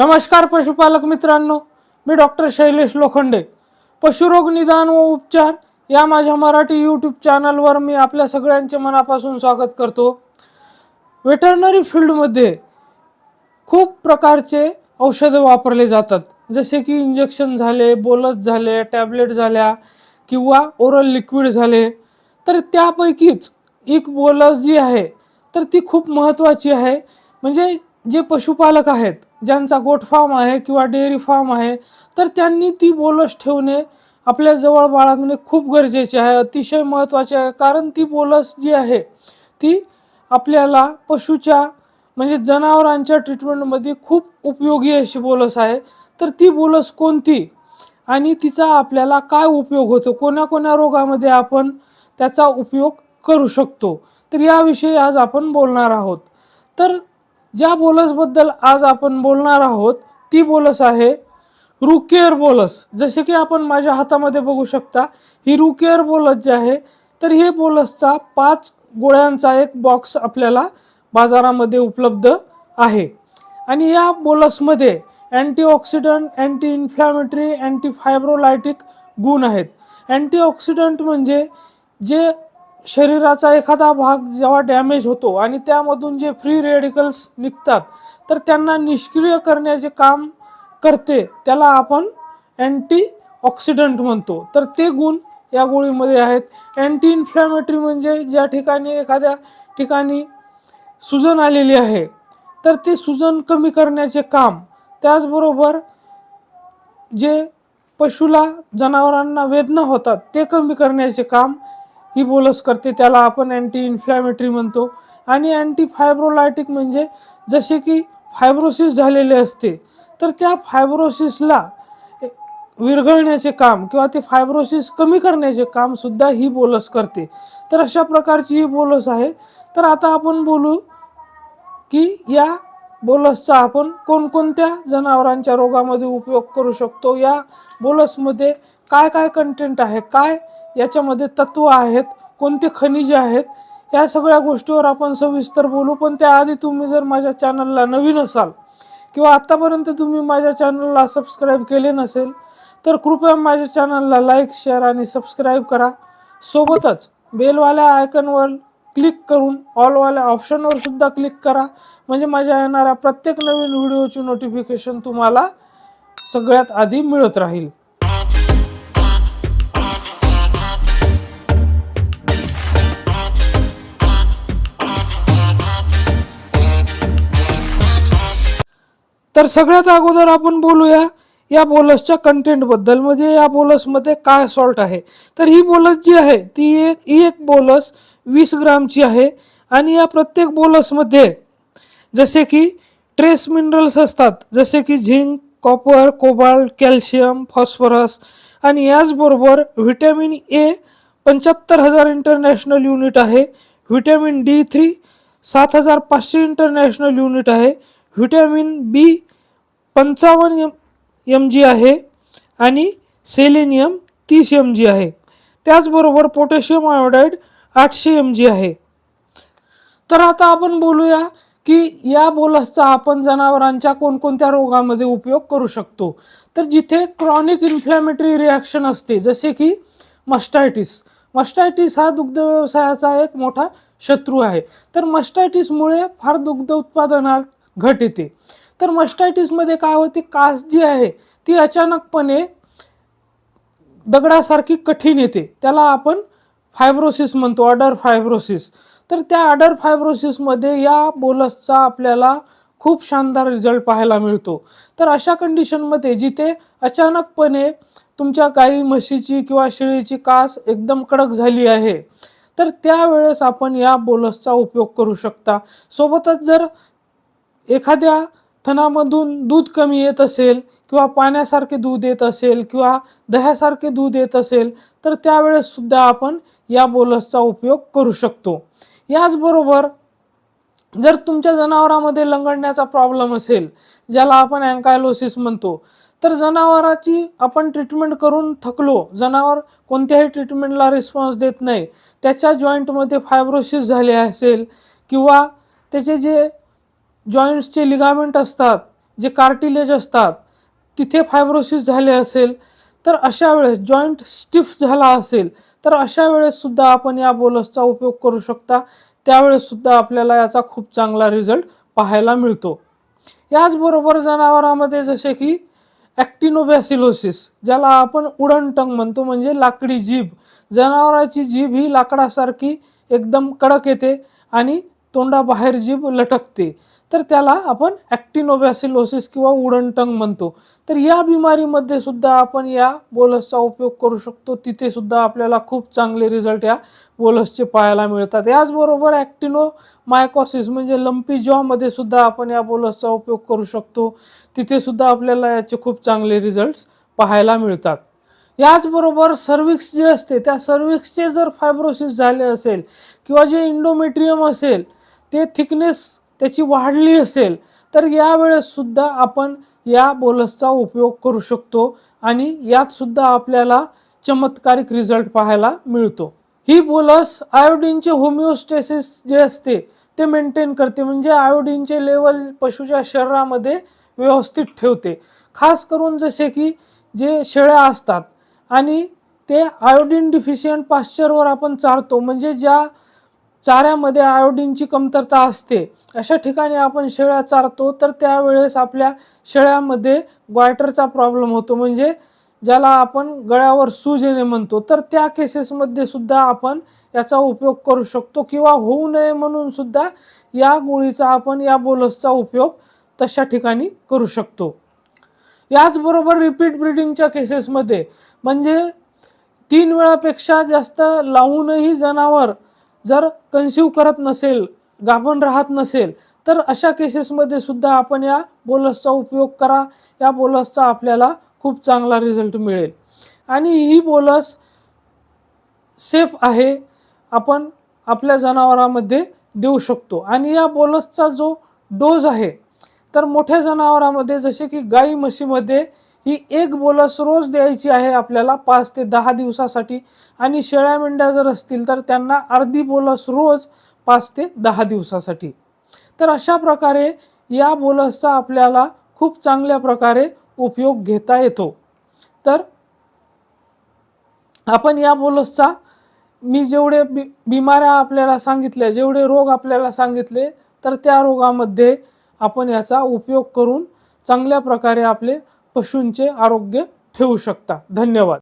नमस्कार पशुपालक मित्रांनो मी डॉक्टर शैलेश लोखंडे. पशुरोग निदान व उपचार या माझ्या मराठी यूट्यूब चॅनलवर मी आपल्या सगळ्यांचे मनापासून स्वागत करतो. वेटरनरी फील्डमध्ये खूप प्रकारचे औषधं वापरले जातात. जसे की इंजेक्शन झाले बोलस झाले टॅबलेट झाल्या किंवा ओरल लिक्विड झाले. तर त्यापैकीच एक बोलस जी आहे तर ती खूप महत्त्वाची आहे. म्हणजे जे पशुपालक आहेत ज्यांचा गोट फार्म आहे किंवा डेअरी फार्म आहे तर त्यांनी ती बोलस ठेवणे आपल्या जवळ बाळगणे खूप गरजेचे आहे. अतिशय महत्त्वाचे आहे. कारण ती बोलस जी आहे ती आपल्याला पशुच्या म्हणजे जनावरांच्या ट्रीटमेंटमध्ये खूप उपयोगी अशी बोलस आहे. तर ती बोलस कोणती? आणि तिचा आपल्याला काय उपयोग होतो? कोणा रोगामध्ये आपण त्याचा उपयोग करू शकतो? तर याविषयी आज आपण बोलणार आहोत. तर ज्या बोलसबद्दल आज आपण बोलणार आहोत ती बोलस आहे रुकेअर बोलस. जसे की आपण माझ्या हातामध्ये बघू शकता ही रुकेअर बोलस जी आहे तर हे बोलसचा पाच गोळ्यांचा एक बॉक्स आपल्याला बाजारामध्ये उपलब्ध आहे. आणि या बोलसमध्ये antioxidant anti inflammatory anti fibrolytic गुण आहेत. अँटीऑक्सिडंट म्हणजे जे शरीराचा एखादा भाग जेव्हा डॅमेज होतो आणि त्यामधून जे फ्री रेडिकल्स निघतात तर त्यांना निष्क्रिय करण्याचे काम करते त्याला आपण अँटी ऑक्सिडंट म्हणतो. तर ते गुण या गोळीमध्ये आहेत. अँटी इन्फ्लॅमेटरी म्हणजे ज्या ठिकाणी एखाद्या ठिकाणी सुजन आलेली आहे तर ते सुजन कमी करण्याचे काम. त्याचबरोबर जे पशुला जनावरांना वेदना होतात ते कमी करण्याचे काम ही बोलस करते त्याला आपण अँटी इन्फ्लॅमेटरी म्हणतो. आणि अँटी फायब्रोलायटिक म्हणजे जसे की फायब्रोसिस झालेले असते तर त्या फायब्रोसिसला विरघळण्याचे काम किंवा ते फायब्रोसिस कमी करण्याचे काम सुद्धा ही बोलस करते. तर अशा प्रकारची ही बोलस आहे. तर आता आपण बोलू की या बोलसचा आपण कोणकोणत्या जनावरांच्या रोगामध्ये उपयोग करू शकतो? या बोलसमध्ये काय काय कंटेंट आहे? काय याच्यामध्ये तत्व आहेत कोणते खनिजे आहेत या सगळ्या गोष्टीवर आपण सविस्तर बोलू. पण त्याआधी तुम्ही जर माझ्या चॅनलला नवीन असाल किंवा आत्तापर्यंत तुम्ही माझ्या चॅनलला सबस्क्राईब केले नसेल तर कृपया माझ्या चॅनलला लाईक शेअर आणि सबस्क्राईब करा. सोबतच बेलवाल्या आयकनवर क्लिक करून ऑलवाल्या ऑप्शनवर सुद्धा क्लिक करा. म्हणजे माझ्या येणाऱ्या प्रत्येक नवीन व्हिडिओची नोटिफिकेशन तुम्हाला सगळ्यात आधी मिळत राहील. तर सगळ्यात अगोदर आपण बोलूया या बोलसच्या कंटेंटबद्दल म्हणजे या बोलसमध्ये काय सॉल्ट आहे? तर ही बोलस जी आहे ती एक ही एक बोलस वीस ग्रामची आहे. आणि या प्रत्येक बोलसमध्ये जसे की ट्रेस मिनरल्स असतात जसे की zinc copper cobalt calcium phosphorus आणि याचबरोबर व्हिटॅमिन ए पंच्याहत्तर हजार इंटरनॅशनल युनिट आहे. व्हिटॅमिन डी थ्री सात हजार पाचशे इंटरनॅशनल युनिट आहे. व्हिटॅमिन बी पंचावन्न एम एम जी आहे आणि सेलेनियम तीस एम जी आहे. त्याचबरोबर पोटॅशियम आयोडाईड आठशे एम जी आहे. तर आता आपण बोलूया की या बोलसचा आपण जनावरांच्या कोणकोणत्या रोगामध्ये उपयोग करू शकतो. तर जिथे क्रॉनिक इन्फ्लॅमेटरी रिॲक्शन असते जसे की मस्टायटिस. मस्टायटिस हा दुग्ध व्यवसायाचा एक मोठा शत्रू आहे. तर मस्टायटिसमुळे फार दुग्ध उत्पादनात घट येते. तर मस्टायटिसमध्ये काय होते? कास जी आहे ती अचानकपणे दगडासारखी कठीण येते. त्याला आपण फायब्रोसिस म्हणतो अडर फायब्रोसिस तर त्या अडर फायब्रोसिसमध्ये या बोलसचा आपल्याला खूप शानदार रिझल्ट पाहायला मिळतो. तर अशा कंडिशनमध्ये जिथे अचानकपणे तुमच्या गाई म्हशीची किंवा शेळीची कास एकदम कडक झाली आहे तर त्यावेळेस आपण या बोलसचा उपयोग करू शकता. सोबतच जर एखाद्या थनामधून दूध कमी येत असेल किंवा पाण्यासारखे दूध येत असेल किंवा दह्यासारखे दूध येत असेल तर त्यावेळेस सुद्धा आपण या बोलसचा उपयोग करू शकतो. याचबरोबर जर तुमच्या जनावरामध्ये लंगडण्याचा प्रॉब्लेम असेल ज्याला आपण अँकायलोसिस म्हणतो तर जनावराची आपण ट्रीटमेंट करून थकलो जनावर कोणत्याही ट्रीटमेंटला रिस्पॉन्स देत नाही त्याच्या जॉईंटमध्ये फायब्रोसिस झाले असेल किंवा त्याचे जे जॉईंट्सचे लिगामेंट असतात जे कार्टिलेज असतात तिथे फायब्रोसिस झाले असेल तर अशा वेळेस जॉईंट स्टिफ झाला असेल तर अशा वेळेससुद्धा आपण या बोलसचा उपयोग करू शकता. त्यावेळेससुद्धा आपल्याला याचा खूप चांगला रिझल्ट पाहायला मिळतो. याचबरोबर जनावरांमध्ये जसे की ॲक्टिनोबॅसिलोसिस ज्याला आपण उडण टंग म्हणतो म्हणजे लाकडी जीभ. जनावराची जीभ ही लाकडासारखी एकदम कडक येते आणि तोंडाबाहेर जीभ लटकते. तर त्याला आपण ॲक्टिनोबॅसिलोसिस किंवा उडण टंग म्हणतो. तर या बिमारीमध्ये सुद्धा आपण या बोलसचा उपयोग करू शकतो. तिथे सुद्धा आपल्याला खूप चांगले रिझल्ट या बोलसचे पाहायला मिळतात. याचबरोबर ॲक्टिनो मायकॉसिस म्हणजे लंपी जॉमध्ये सुद्धा आपण या बोलसचा उपयोग करू शकतो. तिथे सुद्धा आपल्याला याचे खूप चांगले रिझल्ट्स पाहायला मिळतात. याचबरोबर सर्विक्स जे असते त्या सर्विक्सचे जर फायब्रोसिस झाले असेल किंवा जे इंडोमेट्रियम असेल ते थिकनेस त्याची वाढली असेल तर यावेळेस सुद्धा आपण या बोलसचा उपयोग करू शकतो आणि यात सुद्धा आपल्याला चमत्कारिक रिझल्ट पाहायला मिळतो. ही बोलस आयोडीनचे होमिओस्टेसिस जे असते ते मेंटेन करते म्हणजे आयोडीनचे लेवल पशुच्या शरीरामध्ये व्यवस्थित ठेवते. खास करून जसे की जे शेळ्या असतात आणि ते आयोडीन डिफिशियंट पाश्चरवर आपण चालतो म्हणजे ज्या चाऱ्यामध्ये आयोडीनची कमतरता असते. अशा ठिकाणी आपण शेळ्या चारतो तर त्यावेळेस आपल्या शेळ्यामध्ये ग्वायटरचा प्रॉब्लेम होतो. म्हणजे ज्याला आपण गळ्यावर सूज येणे म्हणतो तर त्या केसेसमध्ये सुद्धा आपण याचा उपयोग करू शकतो किंवा होऊ नये म्हणून सुद्धा या गोळीचा आपण या बोलसचा उपयोग तशा ठिकाणी करू शकतो. याचबरोबर रिपीट ब्रिडिंगच्या केसेसमध्ये म्हणजे तीन वेळापेक्षा जास्त लावूनही जनावर जर कन्सिव्ह करत नसेल गाभण राहत नसेल तर अशा केसेसमध्ये सुद्धा आपण या बोलसचा उपयोग करा. या बोलसचा आपल्याला खूप चांगला रिझल्ट मिळेल. आणि ही बोलस सेफ आहे. आपण आपल्या जनावरांमध्ये देऊ शकतो. आणि या बोलसचा जो डोज आहे तर मोठ्या जनावरांमध्ये जसे की गाई म्हशीमध्ये ही एक बोलस रोज द्यायची आहे आपल्याला पाच ते दहा दिवसासाठी. आणि शेळ्या मेंढ्या जर असतील तर त्यांना अर्धी बोलस रोज पाच ते दहा दिवसासाठी. तर अशा प्रकारे या बोलसचा आपल्याला खूप चांगल्या प्रकारे उपयोग घेता येतो. तर आपण या बोलसचा मी जेवढे बि बिमाऱ्या आपल्याला सांगितल्या जेवढे रोग आपल्याला सांगितले तर त्या रोगामध्ये आपण याचा उपयोग करून चांगल्या प्रकारे आपले पशूंचे आरोग्य ठेवू शकता. धन्यवाद.